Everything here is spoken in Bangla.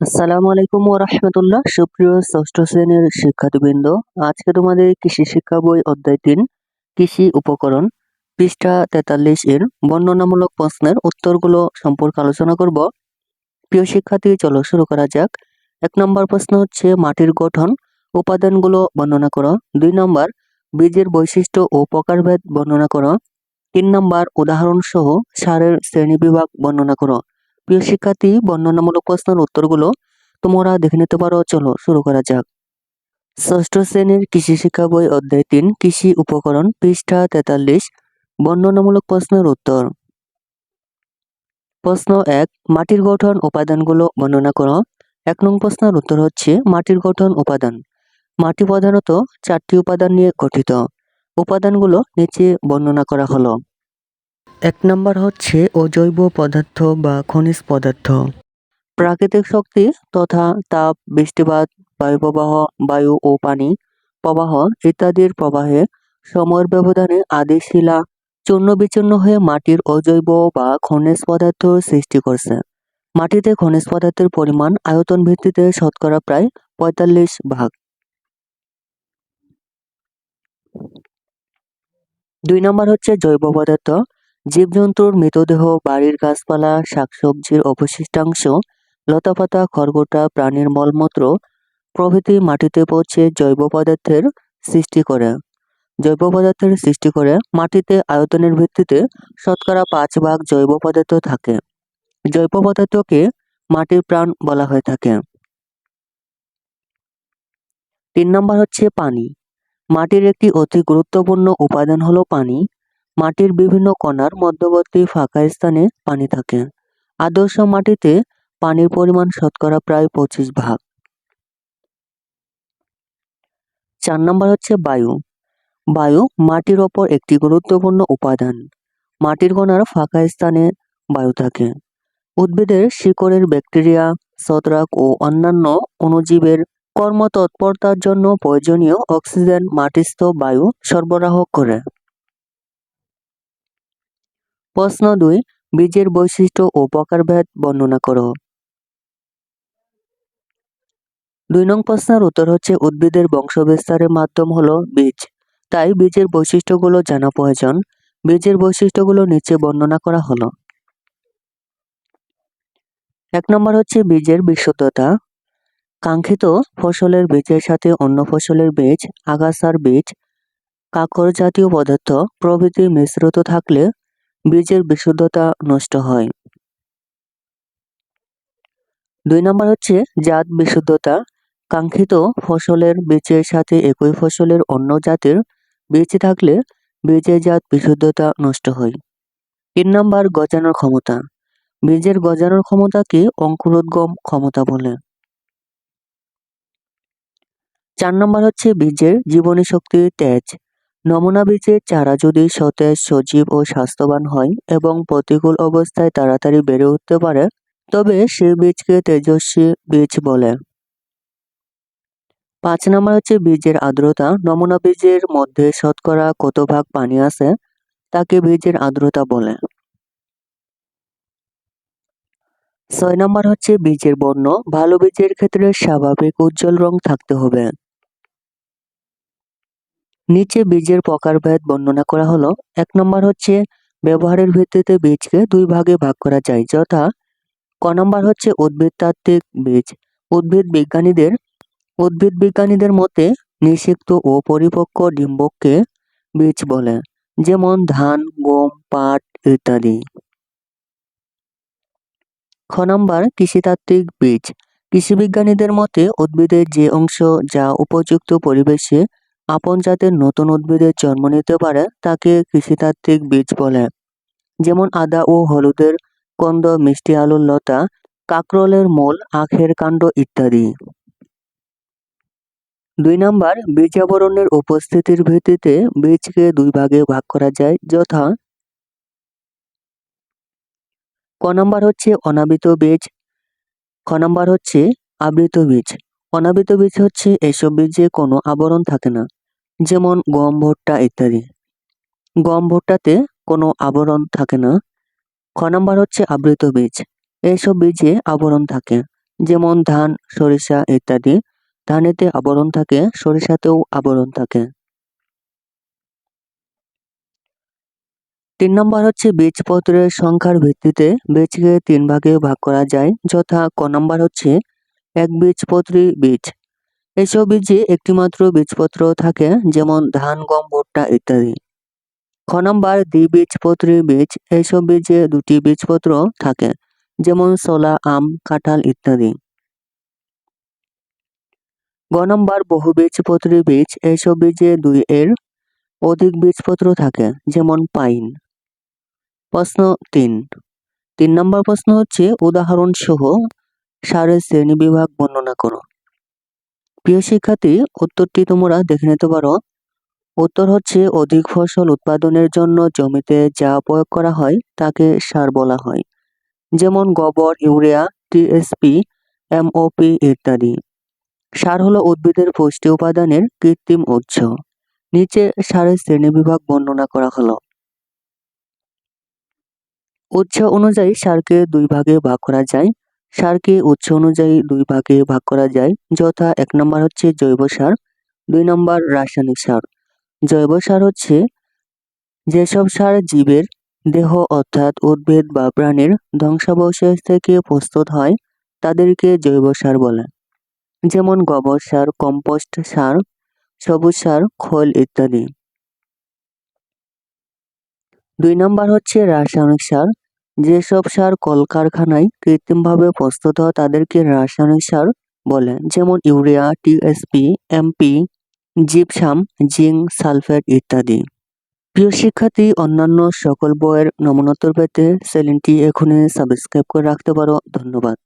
আসসালামু আলাইকুম ওয়া রাহমাতুল্লাহ। সুপ্রিয় ষষ্ঠ শ্রেণির শিক্ষার্থীবৃন্দ, আজকে তোমাদের কৃষি শিক্ষা বই অধ্যায় তিন, কৃষি উপকরণ, পৃষ্ঠা তেতাল্লিশ এর বর্ণনামূলক প্রশ্নের উত্তরগুলো সম্পর্কে আলোচনা করব। প্রিয় শিক্ষার্থী, চলো শুরু করা যাক। এক নম্বর প্রশ্ন হচ্ছে, মাটির গঠন, উপাদানগুলো বর্ণনা করো। দুই নম্বর, বীজের বৈশিষ্ট্য ও প্রকারভেদ বর্ণনা করো। তিন নম্বর উদাহরণ সহ সারের শ্রেণীবিভাগ বর্ণনা করো। প্রিয় শিক্ষার্থী, বর্ণনামূলক প্রশ্নের উত্তরগুলো তোমরা দেখে নিতে পারো। চলো শুরু করা যাক। ষষ্ঠ শ্রেণির কৃষি শিক্ষা বই অধ্যায় তিন, কৃষি উপকরণ, পৃষ্ঠা তেতাল্লিশ, বর্ণনামূলক প্রশ্নের উত্তর। প্রশ্ন এক, মাটির গঠন উপাদানগুলো বর্ণনা করো। এক নং প্রশ্নের উত্তর হচ্ছে মাটির গঠন উপাদান। মাটি প্রধানত চারটি উপাদান নিয়ে গঠিত। উপাদানগুলো নিচে বর্ণনা করা হলো। এক নম্বর হচ্ছে অজৈব পদার্থ বা খনিজ পদার্থ। প্রাকৃতিক শক্তি তথা তাপ, বৃষ্টিপাত, বায়ুপ্রবাহ, বায়ু ও পানি প্রবাহ ইত্যাদির প্রবাহে সময়ের ব্যবধানে আদি শিলা চূর্ণ বিচূর্ণ হয়ে মাটির অজৈব বা খনিজ পদার্থ সৃষ্টি করছে। মাটিতে খনিজ পদার্থের পরিমাণ আয়তন ভিত্তিতে শতকরা প্রায় পঁয়তাল্লিশ ভাগ। দুই নম্বর হচ্ছে জৈব পদার্থ। জীবজন্তুর মৃতদেহ, বাড়ির গাছপালা, শাকসবজির অবশিষ্টাংশ, লতাপাতা, খড়গোটা, প্রাণীর মলমূত্র প্রভৃতি মাটিতে পৌঁছে জৈব পদার্থের সৃষ্টি করে। জৈব পদার্থের সৃষ্টি করে মাটিতে আয়তনের ভিত্তিতে শতকরা পাঁচ ভাগ জৈব পদার্থ থাকে। জৈব পদার্থকে মাটির প্রাণ বলা হয়ে থাকে। তিন নম্বর হচ্ছে পানি। মাটির একটি অতি গুরুত্বপূর্ণ উপাদান হলো পানি। মাটির বিভিন্ন কণার মধ্যবর্তী ফাঁকা স্থানে পানি থাকে। আদর্শ মাটিতে পানির পরিমাণ শতকরা প্রায় পঁচিশ ভাগ। চার নম্বর হচ্ছে বায়ু। বায়ু মাটির ওপর একটি গুরুত্বপূর্ণ উপাদান। মাটির কণার ফাঁকা স্থানে বায়ু থাকে। উদ্ভিদের শিকড়ের ব্যাকটেরিয়া, ছত্রাক ও অন্যান্য অণুজীবের কর্মতৎপরতার জন্য প্রয়োজনীয় অক্সিজেন, মাটিস্থ বায়ু সরবরাহ করে। প্রশ্ন দুই, বীজের বৈশিষ্ট্য ও প্রকারভেদ বর্ণনা করো। দুই নং প্রশ্নের উত্তর হচ্ছে, উদ্ভিদের বংশবিস্তারের মাধ্যম হলো বীজ। তাই বীজের বৈশিষ্ট্যগুলো জানা প্রয়োজন। বীজের বৈশিষ্ট্যগুলো নিচে বর্ণনা করা হলো। এক নম্বর হচ্ছে বীজের বিশুদ্ধতা। কাঙ্ক্ষিত ফসলের বীজের সাথে অন্য ফসলের বীজ, আগাছার বীজ কাকর জাতীয় পদার্থ প্রভৃতি মিশ্রিত থাকলে বীজের বিশুদ্ধতা নষ্ট হয়। দুই নম্বর হচ্ছে জাত বিশুদ্ধতা। কাঙ্ক্ষিত ফসলের বীজের সাথে একই ফসলের অন্য জাতের বীজ থাকলে বীজের জাত বিশুদ্ধতা নষ্ট হয়। তিন নম্বর গজানোর ক্ষমতা। বীজের গজানোর ক্ষমতাকে অঙ্কুরোদ্গম ক্ষমতা বলে। চার নম্বর হচ্ছে বীজের জীবনী শক্তি তেজ। নমুনা বীজের চারা যদি সতেজ, সজীব ও স্বাস্থ্যবান হয় এবং প্রতিকূল অবস্থায় তাড়াতাড়ি বেড়ে উঠতে পারে, তবে সে বীজকে তেজস্বী বীজ বলে। পাঁচ নম্বর হচ্ছে বীজের আর্দ্রতা। নমুনা বীজের মধ্যে শতকরা কত ভাগ পানি আছে, তাকে বীজের আর্দ্রতা বলে। ছয় নম্বর হচ্ছে বীজের বর্ণ। ভালো বীজের ক্ষেত্রে স্বাভাবিক উজ্জ্বল রং থাকতে হবে। নিচে বীজের প্রকারভেদ বর্ণনা করা হলো। এক নম্বর হচ্ছে ব্যবহারের ভিত্তিতে বীজকে দুই ভাগে ভাগ করা যায়, যথা ক নম্বর হচ্ছে উদ্ভিদতাত্ত্বিক বীজ। উদ্ভিদ বিজ্ঞানীদের উদ্ভিদ বিজ্ঞানীদের মতে নিষিক্ত ও পরিপক্ক ডিম্বককে বীজ বলে, যেমন ধান, গম, পাট ইত্যাদি। খ নম্বর কৃষিতাত্ত্বিক বীজ। কৃষিবিজ্ঞানীদের মতে উদ্ভিদের যে অংশ যা উপযুক্ত পরিবেশে আপন জাতের নতুন উদ্ভিদের জন্ম নিতে পারে, তাকে কৃষিতাত্ত্বিক বীজ বলে। যেমন আদা ও হলুদের কন্দ, মিষ্টি আলুর লতা, কাকরলের মূল, আখের কাণ্ড ইত্যাদি। দুই নাম্বার বীজাবরণের উপস্থিতির ভিত্তিতে বীজকে দুই ভাগে ভাগ করা যায়, যথা ক নাম্বার হচ্ছে অনাবৃত বীজ, খ নাম্বার হচ্ছে আবৃত বীজ। অনাবৃত বীজ হচ্ছে এসব বীজে কোনো আবরণ থাকে না। যেমন গম, ভুট্টা ইত্যাদি। গম, ভুট্টাতে কোনো আবরণ থাকে না। খ নাম্বার হচ্ছে আবৃত বীজ। এইসব বীজে আবরণ থাকে, যেমন ধান, সরিষা ইত্যাদি। ধানেতে আবরণ থাকে, সরিষাতেও আবরণ থাকে। তিন নম্বর হচ্ছে বীজপত্রের সংখ্যার ভিত্তিতে বীজকে তিন ভাগে ভাগ করা যায়, যথা ক নম্বর হচ্ছে এক বীজপত্রী বীজ। এসব বীজে একটিমাত্র বীজপত্র থাকে, যেমন ধান, গম, ভুট্টা ইত্যাদি। খ নম্বর, দ্বিবীজপত্রী বীজ। এইসব বীজে দুটি বীজপত্র থাকে, যেমন ছোলা, আম, কাঁঠাল ইত্যাদি। গ নম্বর, বহুবীজপত্রী বীজ। এইসব বীজে দুই এর অধিক বীজপত্র থাকে, যেমন পাইন। প্রশ্ন তিন। তিন নম্বর প্রশ্ন হচ্ছে উদাহরণ সহ সারের শ্রেণি বিভাগ বর্ণনা করো। প্রিয় শিক্ষার্থী, উত্তরটি তোমরা দেখে নিতে পারো। উত্তর হচ্ছে, অধিক ফসল উৎপাদনের জন্য জমিতে যা প্রয়োগ করা হয়, তাকে সার বলা হয়। যেমন গোবর, ইউরিয়া টিএসপি এমওপি ইত্যাদি। সার হলো উদ্ভিদের পুষ্টি উপাদানের কৃত্রিম উৎস। নিচে সারের শ্রেণীবিভাগ বর্ণনা করা হলো। উৎস অনুযায়ী সারকে দুই ভাগে ভাগ করা যায়। সারকে উৎস অনুযায়ী দুই ভাগে ভাগ করা যায়। যথা এক নম্বর হচ্ছে জৈব সার, দুই নম্বর রাসায়নিক সার। জৈব সার হচ্ছে যেসব সার জীবের দেহ অর্থাৎ উদ্ভিদ বা প্রাণীর ধ্বংসাবশেষ থেকে প্রস্তুত হয়, তাদেরকে জৈব সার বলে। যেমন গোবর সার, কম্পোস্ট সার, সবুজ সার, খোল ইত্যাদি। দুই নম্বর হচ্ছে রাসায়নিক সার। যেসব সার কলকারখানায় কৃত্রিমভাবে প্রস্তুত হয়, তাদেরকে রাসায়নিক সার বলে। যেমন urea TSP MP gypsum, zinc, sulphate ইত্যাদি। প্রিয় শিক্ষার্থী, অন্যান্য সকল বইয়ের নমনোত্তর পেতে চ্যানেলটি এখনই সাবস্ক্রাইব করে রাখতে পারো। ধন্যবাদ।